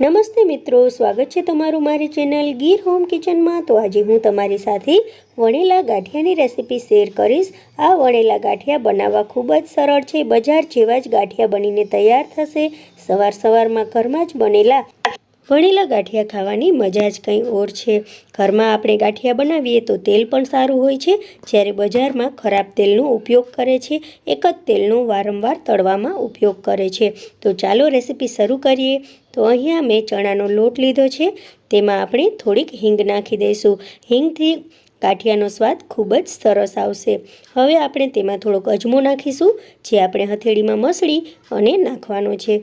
નમસ્તે મિત્રો, સ્વાગત છે તમારું મારી ચેનલ ગીર હોમ કિચનમાં. તો આજે હું તમારી સાથે વણેલા ગાંઠિયાની રેસીપી શેર કરીશ. આ વણેલા ગાંઠિયા બનાવવા ખૂબ જ સરળ છે. બજાર જેવા જ ગાંઠિયા બનીને તૈયાર થશે. સવાર સવારમાં ઘરમાં જ બનેલા વણેલા ગાંઠિયા ખાવાની મજા જ કંઈ ઓર છે. ઘરમાં આપણે ગાંઠિયા બનાવીએ તો તેલ પણ સારું હોય છે. જ્યારે બજારમાં ખરાબ તેલનો ઉપયોગ કરે છે, એક જ તેલનો વારંવાર તળવામાં ઉપયોગ કરે છે. તો ચાલો રેસીપી શરૂ કરીએ. તો અહીંયા મેં ચણાનો લોટ લીધો છે. તેમાં આપણે થોડીક હિંગ નાખી દઈશું. હિંગથી ગાંઠિયાનો સ્વાદ ખૂબ જ સરસ આવશે. હવે આપણે તેમાં થોડોક અજમો નાખીશું, જે આપણે હથેળીમાં મસળી અને નાખવાનો છે.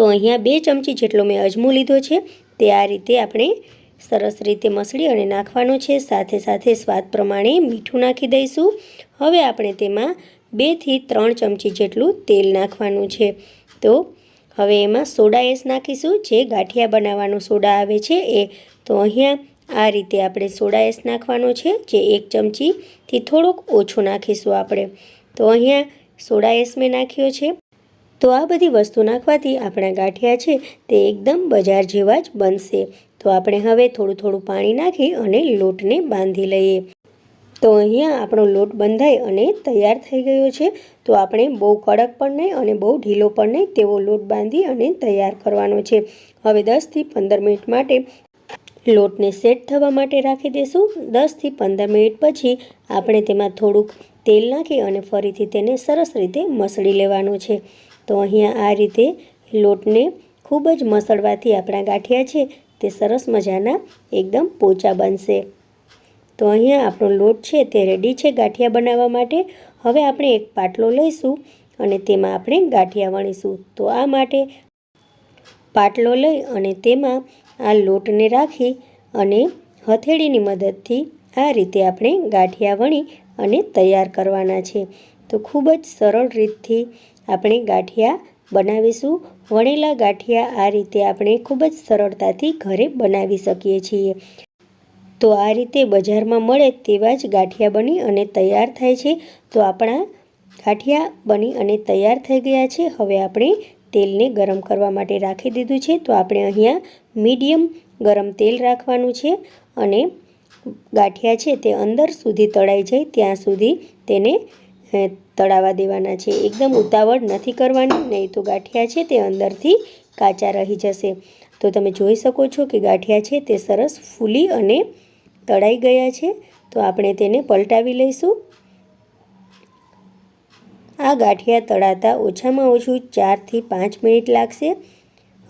તો અહીંયા બે ચમચી જેટલો મેં અજમો લીધો છે. તે આ રીતે આપણે સરસ રીતે મસળી અને નાખવાનો છે. સાથે સાથે સ્વાદ પ્રમાણે મીઠું નાખી દઈશું. હવે આપણે તેમાં બેથી ત્રણ ચમચી જેટલું તેલ નાખવાનું છે. તો હવે એમાં સોડા એસ નાખીશું. જે ગાંઠિયા બનાવવાનો સોડા આવે છે એ. તો અહીંયા આ રીતે આપણે સોડા એસ નાખવાનો છે. જે એક ચમચીથી થોડોક ઓછો નાખીશું આપણે. તો અહીંયા સોડા એસ મેં નાખ્યો છે. તો આ બધી વસ્તુ નાખવાથી આપણા ગાંઠિયા છે તે એકદમ બજાર જેવા જ બનશે. તો આપણે હવે થોડું થોડું પાણી નાખી અને લોટને બાંધી લઈએ. તો અહીંયા આપણો લોટ બંધાય અને તૈયાર થઈ ગયો છે. તો આપણે બહુ કડક પણ નહીં અને બહુ ઢીલો પણ નહીં તેવો લોટ બાંધી અને તૈયાર કરવાનો છે. હવે દસથી પંદર મિનિટ માટે લોટને સેટ થવા માટે રાખી દઈશું દસથી પંદર મિનિટ પછી આપણે તેમાં થોડુંક તેલ નાખી અને ફરીથી તેને સરસ રીતે મસળી લેવાનું છે. તો અહીંયા આ રીતે લોટને ખૂબ જ મસળવાથી આપણા ગાંઠિયા છે, તે સરસ મજાના એકદમ પોચા બનશે. તો અહીંયા આપણો લોટ છે, તે રેડી છે ગાંઠિયા બનાવવા માટે. હવે આપણે એક પાટલો લઈશું અને તેમાં આપણે ગાંઠિયા વણીશું. તો આ માટે પાટલો લઈ અને તેમાં આ લોટને રાખી અને હથેળીની મદદથી આ રીતે આપણે ગાંઠિયા વણી અને તૈયાર કરવાના છે. તો ખૂબ જ સરળ રીતથી આપણે ગાંઠિયા બનાવીશું. વણેલા ગાંઠિયા આ રીતે આપણે ખૂબ જ સરળતાથી ઘરે બનાવી શકીએ છીએ. તો આ રીતે બજારમાં મળે તેવા જ ગાંઠિયા બની અને તૈયાર થાય છે. તો આપણા ગાંઠિયા બની અને તૈયાર થઈ ગયા છે. હવે આપણે તેલને ગરમ કરવા માટે રાખી દીધું છે. તો આપણે અહીંયા મીડિયમ ગરમ તેલ રાખવાનું છે અને ગાંઠિયા છે તે અંદર સુધી તળાઈ જાય. ત્યાં સુધી તેને તળાવા દેવાના છે. એકદમ ઉતાવળ નથી કરવાની, નહીં તો ગાંઠિયા છે તે અંદરથી કાચા રહી જશે. તો તમે જોઈ શકો છો કે ગાંઠિયા છે તે સરસ ફૂલી અને તળાઈ ગયા છે. તો આપણે તેને પલટાવી લઈશું. આ ગાંઠિયા તળાતા ઓછામાં ઓછું ચારથી પાંચ મિનિટ લાગશે.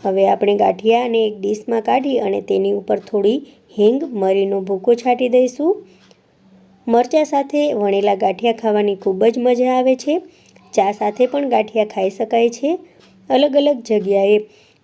હવે આપણે ગાંઠિયાને એક ડીશમાં કાઢી અને તેની ઉપર થોડી હિંગ, મરીનો ભૂકો છાંટી દઈશું. મરચાં સાથે વણેલા ગાંઠિયા ખાવાની ખૂબ જ મજા આવે છે. ચા સાથે પણ ગાંઠિયા ખાઈ શકાય છે. અલગ અલગ જગ્યાએ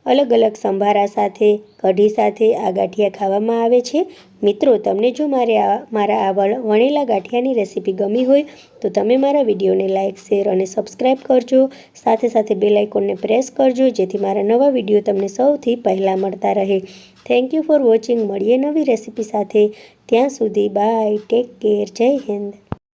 અલગ અલગ સંભારા સાથે, કઢી સાથે આ ગાંઠિયા ખાવામાં આવે છે. મિત્રો, તમને જો મારે આ, મારા આ વણેલા ગાંઠિયાની રેસીપી ગમી હોય, તો તમે મારા વિડીયોને લાઇક શેર અને સબસ્ક્રાઈબ કરજો. સાથે સાથે બેલ આઇકોનને પ્રેસ કરજો, જેથી મારા નવા વીડિયો તમને સૌથી પહેલાં મળતા રહે. Thank you for watching. મળીએ નવી રેસીપી સાથે. ત્યાં સુધી બાય ટેક કેર જય હિન્દ.